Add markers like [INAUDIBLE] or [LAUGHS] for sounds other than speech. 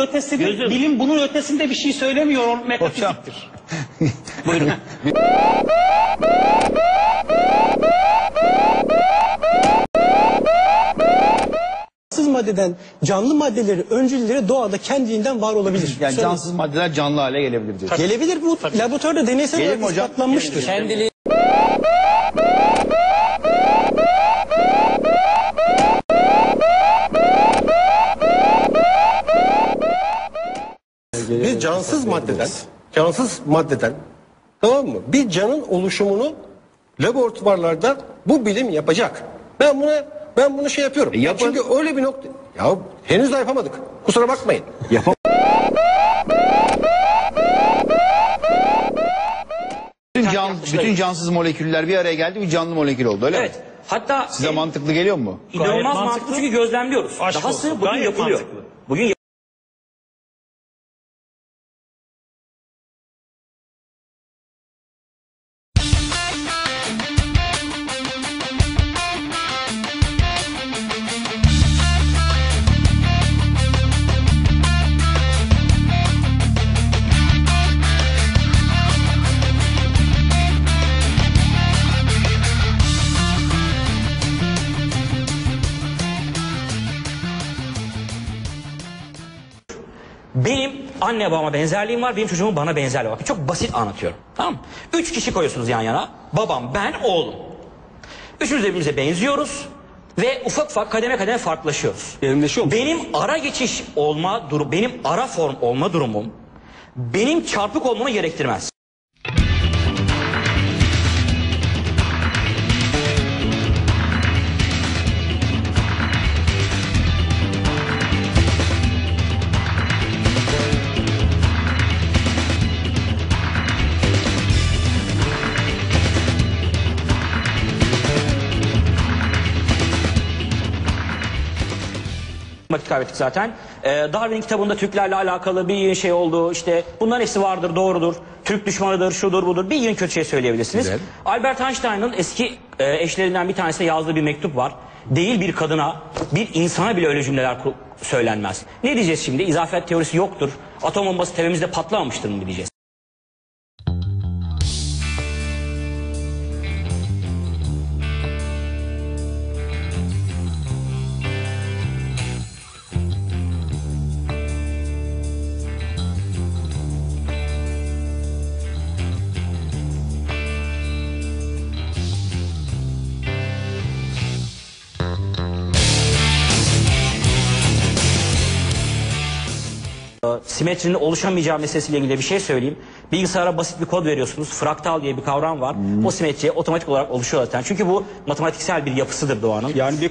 ötesidir. Gözüm. Bilim bunun ötesinde bir şey söylemiyor. O metafiziktir. [LAUGHS] Buyurun. Cansız maddeden canlı maddeleri, öncülleri doğada kendiliğinden var olabilir. Yani Söyle- cansız maddeler canlı hale gelebilir diyor. Gelebilir bu laboratuvarda deneysel Gelir mi olarak hocam? ispatlanmıştır. Kendiliği cansız maddeden, cansız maddeden tamam mı? Bir canın oluşumunu laboratuvarlarda bu bilim yapacak. Ben buna ben bunu şey yapıyorum. E, yapın. Çünkü öyle bir nokta ya henüz de yapamadık. Kusura bakmayın. Bütün, can, bütün cansız moleküller bir araya geldi bir canlı molekül oldu öyle Evet. mi? Hatta Size e, mantıklı geliyor mu? inanılmaz mantıklı. mantıklı. çünkü gözlemliyoruz. Aşk Dahası olsun, bugün gayet yapılıyor. mantıklı. Benim anne babama benzerliğim var, benim çocuğumun bana benzerliği var. Çok basit anlatıyorum. Tamam mı? Üç kişi koyuyorsunuz yan yana. Babam, ben, oğlum. Üçümüz de birbirimize benziyoruz. Ve ufak ufak kademe kademe farklılaşıyoruz. Derinleşiyor musun? Benim ara geçiş olma durum, benim ara form olma durumum benim çarpık olmamı gerektirmez. Vakit kaybettik zaten. Ee, Darwin'in kitabında Türklerle alakalı bir şey oldu. İşte bunların hepsi vardır, doğrudur. Türk düşmanıdır, şudur budur. Bir yığın kötü şey söyleyebilirsiniz. Güzel. Albert Einstein'ın eski e, eşlerinden bir tanesine yazdığı bir mektup var. Değil bir kadına, bir insana bile öyle cümleler söylenmez. Ne diyeceğiz şimdi? İzafiyet teorisi yoktur. Atom bombası tepemizde patlamamıştır mı diyeceğiz? Simetrinin oluşamayacağı meselesiyle ilgili bir şey söyleyeyim. Bilgisayara basit bir kod veriyorsunuz. Fraktal diye bir kavram var. O simetri otomatik olarak oluşuyor zaten. Çünkü bu matematiksel bir yapısıdır doğanın. Yani bir